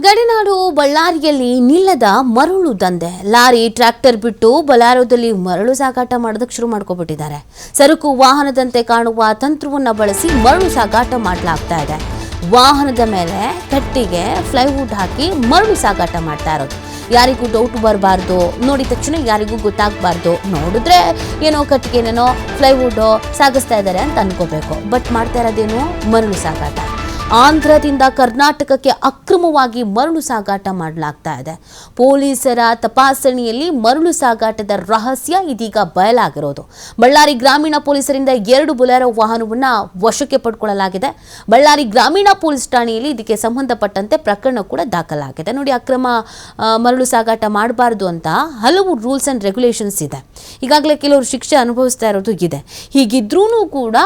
ಗಡಿನಾಡು ಬಳ್ಳಾರಿಯಲ್ಲಿ ನಿಲ್ಲದ ಮರಳು ದಂಧೆ. ಲಾರಿ, ಟ್ರ್ಯಾಕ್ಟರ್ ಬಿಟ್ಟು ಬಲಾರೋದಲ್ಲಿ ಮರಳು ಸಾಗಾಟ ಮಾಡೋದಕ್ಕೆ ಶುರು ಮಾಡ್ಕೊಬಿಟ್ಟಿದ್ದಾರೆ. ಸರಕು, ವಾಹನದಂತೆ ಕಾಣುವ ತಂತ್ರವನ್ನು ಬಳಸಿ ಮರಳು ಸಾಗಾಟ ಮಾಡಲಾಗ್ತಾ ಇದೆ. ವಾಹನದ ಮೇಲೆ ಕಟ್ಟಿಗೆ ಫ್ಲೈವುಡ್ ಹಾಕಿ ಮರಳು ಸಾಗಾಟ ಮಾಡ್ತಾ ಇರೋದು. ಯಾರಿಗೂ ಡೌಟ್ ಬರಬಾರ್ದು. ನೋಡಿದ ತಕ್ಷಣ ಯಾರಿಗೂ ಗೊತ್ತಾಗಬಾರ್ದು. ನೋಡಿದ್ರೆ ಏನೋ ಕಟ್ಟಿಗೆನೇನೋ ಫ್ಲೈವುಡ್ ಸಾಗಿಸ್ತಾ ಇದ್ದಾರೆ ಅಂತ ಅನ್ಕೋಬೇಕು. ಬಟ್ ಮಾಡ್ತಾ ಇರೋದೇನು? ಮರಳು ಸಾಗಾಟ. ಆಂಧ್ರದಿಂದ ಕರ್ನಾಟಕಕ್ಕೆ ಅಕ್ರಮವಾಗಿ ಮರಳು ಸಾಗಾಟ ಮಾಡಲಾಗ್ತಾ ಇದೆ. ಪೊಲೀಸರ ತಪಾಸಣೆಯಲ್ಲಿ ಮರಳು ಸಾಗಾಟದ ರಹಸ್ಯ ಇದೀಗ ಬಯಲಾಗಿರೋದು. ಬಳ್ಳಾರಿ ಗ್ರಾಮೀಣ ಪೊಲೀಸರಿಂದ ಎರಡು ಬುಲೆರೋ ವಾಹನವನ್ನ ವಶಕ್ಕೆ ಪಡ್ಕೊಳ್ಳಲಾಗಿದೆ. ಬಳ್ಳಾರಿ ಗ್ರಾಮೀಣ ಪೊಲೀಸ್ ಠಾಣೆಯಲ್ಲಿ ಇದಕ್ಕೆ ಸಂಬಂಧಪಟ್ಟಂತೆ ಪ್ರಕರಣ ಕೂಡ ದಾಖಲಾಗಿದೆ. ನೋಡಿ, ಅಕ್ರಮ ಮರಳು ಸಾಗಾಟ ಮಾಡಬಾರ್ದು ಅಂತ ಹಲವು ರೂಲ್ಸ್ ಆ್ಯಂಡ್ ರೆಗ್ಯುಲೇಷನ್ಸ್ ಇದೆ. ಈಗಾಗಲೇ ಕೆಲವರು ಶಿಕ್ಷೆ ಅನುಭವಿಸ್ತಾ ಇರೋದು ಇದೆ. ಹೀಗಿದ್ರೂ ಕೂಡ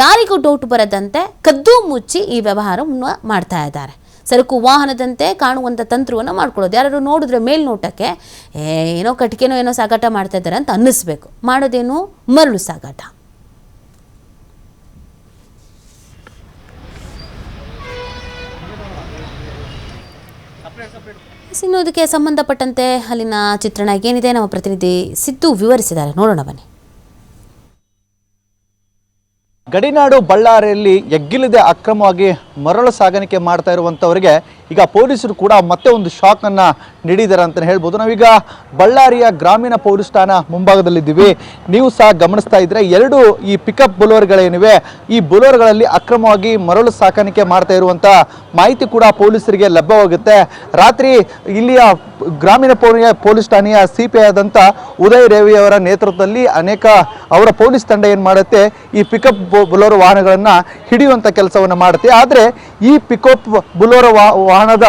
ಯಾರಿಗೂ ಡೌಟ್ ಬರದಂತೆ ಕದ್ದು ಮುಚ್ಚಿ ಈ ವ್ಯವಹಾರವನ್ನು ಮಾಡ್ತಾ ಇದ್ದಾರೆ. ಸರಕು ವಾಹನದಂತೆ ಕಾಣುವಂಥ ತಂತ್ರವನ್ನು ಮಾಡ್ಕೊಳ್ಳೋದು. ಯಾರು ನೋಡಿದ್ರೆ ಮೇಲ್ನೋಟಕ್ಕೆ ಏನೋ ಕಟ್ಟಿಗೆನೋ ಏನೋ ಸಾಗಾಟ ಮಾಡ್ತಾ ಇದ್ದಾರೆ ಅಂತ ಅನ್ನಿಸ್ಬೇಕು. ಮಾಡೋದೇನು? ಮರಳು ಸಾಗಾಟ. ಇನ್ನು ಸಂಬಂಧಪಟ್ಟಂತೆ ಅಲ್ಲಿನ ಚಿತ್ರಣ ಏನಿದೆ? ನಮ್ಮ ಪ್ರತಿನಿಧಿ ಸಿದ್ದು ವಿವರಿಸಿದ್ದಾರೆ. ನೋಡೋಣ ಬನ್ನಿ. ಗಡಿನಾಡು ಬಳ್ಳಾರಿಯಲ್ಲಿ ಎಗ್ಗಿಲ್ಲದೆ ಅಕ್ರಮವಾಗಿ ಮರಳು ಸಾಗಾಣಿಕೆ ಮಾಡ್ತಾ ಇರುವಂಥವರಿಗೆ ಈಗ ಪೊಲೀಸರು ಕೂಡ ಮತ್ತೆ ಒಂದು ಶಾಕ್ ಅನ್ನ ನೀಡಿದ್ದಾರೆ ಅಂತ ಹೇಳ್ಬೋದು. ನಾವೀಗ ಬಳ್ಳಾರಿಯ ಗ್ರಾಮೀಣ ಪೊಲೀಸ್ ಠಾಣಾ ಮುಂಭಾಗದಲ್ಲಿದ್ದೀವಿ. ನೀವು ಸಹ ಗಮನಿಸ್ತಾ ಇದ್ರೆ ಎರಡು ಈ ಪಿಕಪ್ ಬುಲೋರ್ಗಳೇನಿವೆ, ಈ ಬುಲೋರ್ಗಳಲ್ಲಿ ಅಕ್ರಮವಾಗಿ ಮರಳು ಸಾಕಾಣಿಕೆ ಮಾಡ್ತಾ ಇರುವಂಥ ಮಾಹಿತಿ ಕೂಡ ಪೊಲೀಸರಿಗೆ ಲಭ್ಯವಾಗುತ್ತೆ ರಾತ್ರಿ ಇಲ್ಲಿಯ ಗ್ರಾಮೀಣ ಪೊಲೀ- ಪೊಲೀಸ್ ಠಾಣೆಯ ಸಿ ಪಿ ಆದಂಥ ಉದಯ್ ರೇವಿ ಅವರ ನೇತೃತ್ವದಲ್ಲಿ ಅನೇಕ ಅವರ ಪೊಲೀಸ್ ತಂಡ ಏನು ಮಾಡುತ್ತೆ, ಈ ಪಿಕಪ್ ಬುಲೋರೋ ವಾಹನಗಳನ್ನ ಹಿಡಿಯುವಂಥ ಕೆಲಸವನ್ನು ಮಾಡುತ್ತೆ. ಆದರೆ ಈ ಪಿಕಪ್ ಬುಲೋರೋ ವಾ ವಾಹನದ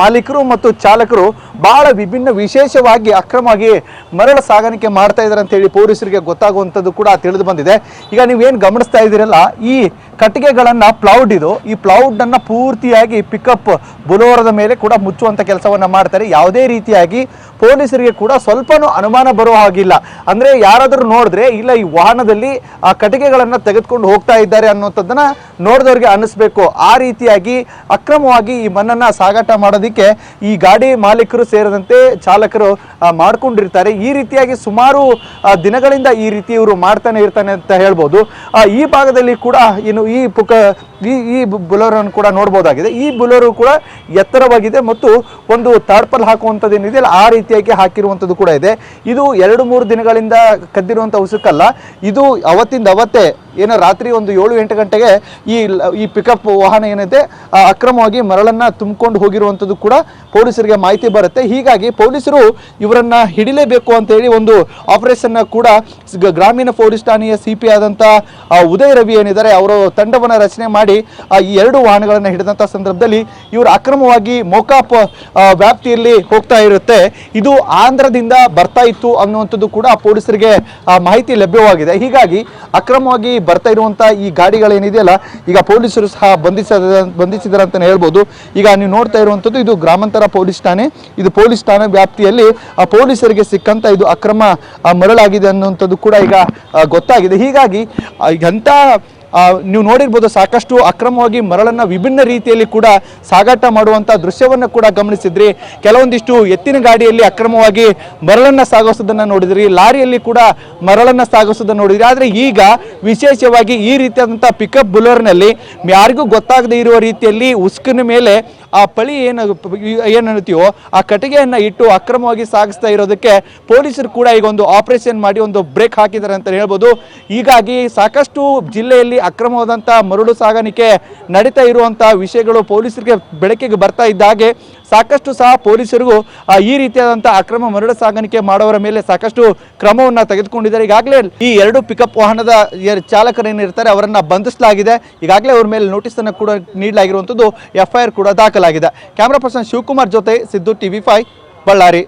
ಮಾಲೀಕರು ಮತ್ತು ಚಾಲಕರು ಬಹಳ ವಿಭಿನ್ನ ವಿಶೇಷವಾಗಿ ಅಕ್ರಮವಾಗಿ ಮರಳ ಸಾಗಾಣಿಕೆ ಮಾಡ್ತಾ ಇದ್ದಾರೆ ಅಂತೇಳಿ ಪೊಲೀಸರಿಗೆ ಗೊತ್ತಾಗುವಂಥದ್ದು ಕೂಡ ತಿಳಿದು ಬಂದಿದೆ. ಈಗ ನೀವೇನು ಗಮನಿಸ್ತಾ ಇದ್ದೀರಲ್ಲ, ಈ ಕಟ್ಟಿಗೆಗಳನ್ನ ಪ್ಲೌಡ್ ಇದು. ಈ ಪ್ಲೌಡ್ ಅನ್ನ ಪೂರ್ತಿಯಾಗಿ ಪಿಕಪ್ ಬುಲೋರದ ಮೇಲೆ ಕೂಡ ಮುಚ್ಚುವಂತ ಕೆಲಸವನ್ನ ಮಾಡ್ತಾರೆ. ಯಾವುದೇ ರೀತಿಯಾಗಿ ಪೊಲೀಸರಿಗೆ ಕೂಡ ಸ್ವಲ್ಪನೂ ಅನುಮಾನ ಬರುವ ಹಾಗಿಲ್ಲ. ಅಂದ್ರೆ ಯಾರಾದರೂ ನೋಡಿದ್ರೆ, ಇಲ್ಲ ಈ ವಾಹನದಲ್ಲಿ, ಆ ಕಟ್ಟಿಗೆಗಳನ್ನ ತೆಗೆದುಕೊಂಡು ಹೋಗ್ತಾ ಇದ್ದಾರೆ ಅನ್ನೋಂಥದ್ದನ್ನು ನೋಡಿದವ್ರಿಗೆ ಅನ್ನಿಸ್ಬೇಕು. ಆ ರೀತಿಯಾಗಿ ಅಕ್ರಮವಾಗಿ ಈ ಮಣ್ಣನ್ನ ಸಾಗಾಟ ಮಾಡೋದಕ್ಕೆ ಈ ಗಾಡಿ ಮಾಲೀಕರು ಸೇರಿದಂತೆ ಚಾಲಕರು ಮಾಡ್ಕೊಂಡಿರ್ತಾರೆ. ಈ ರೀತಿಯಾಗಿ ಸುಮಾರು ದಿನಗಳಿಂದ ಈ ರೀತಿ ಇವರು ಮಾಡ್ತಾನೆ ಇರ್ತಾನೆ ಅಂತ ಹೇಳ್ಬೋದು. ಈ ಭಾಗದಲ್ಲಿ ಕೂಡ ಇನ್ನು ಈ ಪುಕ ಈ ಈ ಬುಲೋರನ್ನು ಕೂಡ ನೋಡ್ಬೋದಾಗಿದೆ. ಈ ಬುಲೋರು ಕೂಡ ಎತ್ತರವಾಗಿದೆ ಮತ್ತು ಒಂದು ತಾಡ್ಪಲ್ ಹಾಕುವಂಥದ್ದು ಏನಿದೆ ಆ ರೀತಿಯಾಗಿ ಹಾಕಿರುವಂಥದ್ದು ಕೂಡ ಇದೆ. ಇದು ಎರಡು ಮೂರು ದಿನಗಳಿಂದ ಕದ್ದಿರುವಂಥ ಉಸುಕಲ್ಲ. ಇದು ಅವತ್ತಿಂದ ಅವತ್ತೇ ಏನೋ ರಾತ್ರಿ ಒಂದು ಏಳು ಎಂಟು ಗಂಟೆಗೆ ಈ ಈ ಪಿಕಪ್ ವಾಹನ ಏನಿದೆ ಅಕ್ರಮವಾಗಿ ಮರಳನ್ನು ತುಂಬಿಕೊಂಡು ಹೋಗಿರುವಂಥದ್ದು ಕೂಡ ಪೊಲೀಸರಿಗೆ ಮಾಹಿತಿ ಬರುತ್ತೆ. ಹೀಗಾಗಿ ಪೊಲೀಸರು ಇವರನ್ನು ಹಿಡಿಲೇಬೇಕು ಅಂತ ಹೇಳಿ ಒಂದು ಆಪರೇಷನ್ನ ಕೂಡ ಗ್ರಾಮೀಣ ಪೊಲೀಸ್ ಠಾಣೆಯ ಸಿ ಪಿ ಆದಂಥ ಉದಯ್ ರವಿ ಏನಿದ್ದಾರೆ, ಅವರು ತಂಡವನ್ನು ರಚನೆ ಮಾಡಿ ಆ, ಈ ಎರಡು ವಾಹನಗಳನ್ನು ಹಿಡಿದಂಥ ಸಂದರ್ಭದಲ್ಲಿ ಇವರು ಅಕ್ರಮವಾಗಿ ಮೋಕಾಪ್ ವ್ಯಾಪ್ತಿಯಲ್ಲಿ ಹೋಗ್ತಾ ಇರುತ್ತೆ. ಇದು ಆಂಧ್ರದಿಂದ ಬರ್ತಾ ಇತ್ತು ಅನ್ನುವಂಥದ್ದು ಕೂಡ ಪೊಲೀಸರಿಗೆ ಮಾಹಿತಿ ಲಭ್ಯವಾಗಿದೆ. ಹೀಗಾಗಿ ಅಕ್ರಮವಾಗಿ ಬರ್ತಾ ಇರುವಂಥ ಈ ಗಾಡಿಗಳೇನಿದೆಯಲ್ಲ ಈಗ ಪೊಲೀಸರು ಸಹ ಬಂಧಿಸ ಬಂಧಿಸಿದ್ದಾರೆ ಅಂತಲೇ ಹೇಳ್ಬೋದು. ಈಗ ನೀವು ನೋಡ್ತಾ ಇರುವಂಥದ್ದು ಇದು ಗ್ರಾಮಾಂತರ ಪೊಲೀಸ್ ಠಾಣೆ. ಇದು ಪೊಲೀಸ್ ಠಾಣೆ ವ್ಯಾಪ್ತಿಯಲ್ಲಿ ಆ ಪೊಲೀಸರಿಗೆ ಸಿಕ್ಕಂತ ಇದು ಅಕ್ರಮ ಮರಳಾಗಿದೆ ಅನ್ನುವಂಥದ್ದು ಕೂಡ ಈಗ ಗೊತ್ತಾಗಿದೆ. ಹೀಗಾಗಿ ಎಂಥ ನೀವು ನೋಡಿರ್ಬೋದು ಸಾಕಷ್ಟು ಅಕ್ರಮವಾಗಿ ಮರಳನ್ನು ವಿಭಿನ್ನ ರೀತಿಯಲ್ಲಿ ಕೂಡ ಸಾಗಾಟ ಮಾಡುವಂಥ ದೃಶ್ಯವನ್ನು ಕೂಡ ಗಮನಿಸಿದ್ರಿ. ಕೆಲವೊಂದಿಷ್ಟು ಎತ್ತಿನ ಗಾಡಿಯಲ್ಲಿ ಅಕ್ರಮವಾಗಿ ಮರಳನ್ನು ಸಾಗಿಸೋದನ್ನು ನೋಡಿದ್ರಿ. ಲಾರಿಯಲ್ಲಿ ಕೂಡ ಮರಳನ್ನು ಸಾಗಿಸೋದನ್ನು ನೋಡಿದ್ರಿ. ಆದರೆ ಈಗ ವಿಶೇಷವಾಗಿ ಈ ರೀತಿಯಾದಂಥ ಪಿಕಪ್ ಬುಲರ್ನಲ್ಲಿ ಯಾರಿಗೂ ಗೊತ್ತಾಗದೇ ಇರುವ ರೀತಿಯಲ್ಲಿ ಉಸ್ಕಿನ ಮೇಲೆ ಆ ಪಳಿ ಏನು ಏನು ಅನ್ನತ್ತೀವೋ ಆ ಕಟ್ಟಿಗೆಯನ್ನು ಇಟ್ಟು ಅಕ್ರಮವಾಗಿ ಸಾಗಿಸ್ತಾ ಇರೋದಕ್ಕೆ ಪೊಲೀಸರು ಕೂಡ ಈಗ ಒಂದು ಆಪರೇಷನ್ ಮಾಡಿ ಒಂದು ಬ್ರೇಕ್ ಹಾಕಿದ್ದಾರೆ ಅಂತ ಹೇಳ್ಬೋದು. ಹೀಗಾಗಿ ಸಾಕಷ್ಟು ಜಿಲ್ಲೆಯಲ್ಲಿ ಅಕ್ರಮವಾದಂಥ ಮರಳು ಸಾಗಾಣಿಕೆ ನಡೀತಾ ಇರುವಂಥ ವಿಷಯಗಳು ಪೊಲೀಸರಿಗೆ ಬೆಳಕಿಗೆ ಬರ್ತಾ ಇದ್ದ ಹಾಗೆ ಸಾಕಷ್ಟು ಸಹ ಪೊಲೀಸರಿಗೂ ಈ ರೀತಿಯಾದಂಥ ಅಕ್ರಮ ಮರಳು ಸಾಗಾಣಿಕೆ ಮಾಡೋರ ಮೇಲೆ ಸಾಕಷ್ಟು ಕ್ರಮವನ್ನು ತೆಗೆದುಕೊಂಡಿದ್ದಾರೆ. ಈಗಾಗಲೇ ಈ ಎರಡು ಪಿಕಪ್ ವಾಹನದ ಚಾಲಕರೇನಿರ್ತಾರೆ, ಅವರನ್ನು ಬಂಧಿಸಲಾಗಿದೆ. ಈಗಾಗಲೇ ಅವರ ಮೇಲೆ ನೋಟಿಸ್ ಅನ್ನು ಕೂಡ ನೀಡಲಾಗಿರುವಂಥದ್ದು ಎಫ್ ಐ ಆರ್ ಕೂಡ ದಾಖಲಾಗಿದೆ. ಕ್ಯಾಮ್ರಾ ಪರ್ಸನ್ ಶಿವಕುಮಾರ್ ಜೊತೆ ಸಿದ್ದು ಟಿವಿ ಫೈವ್, ಬಳ್ಳಾರಿ.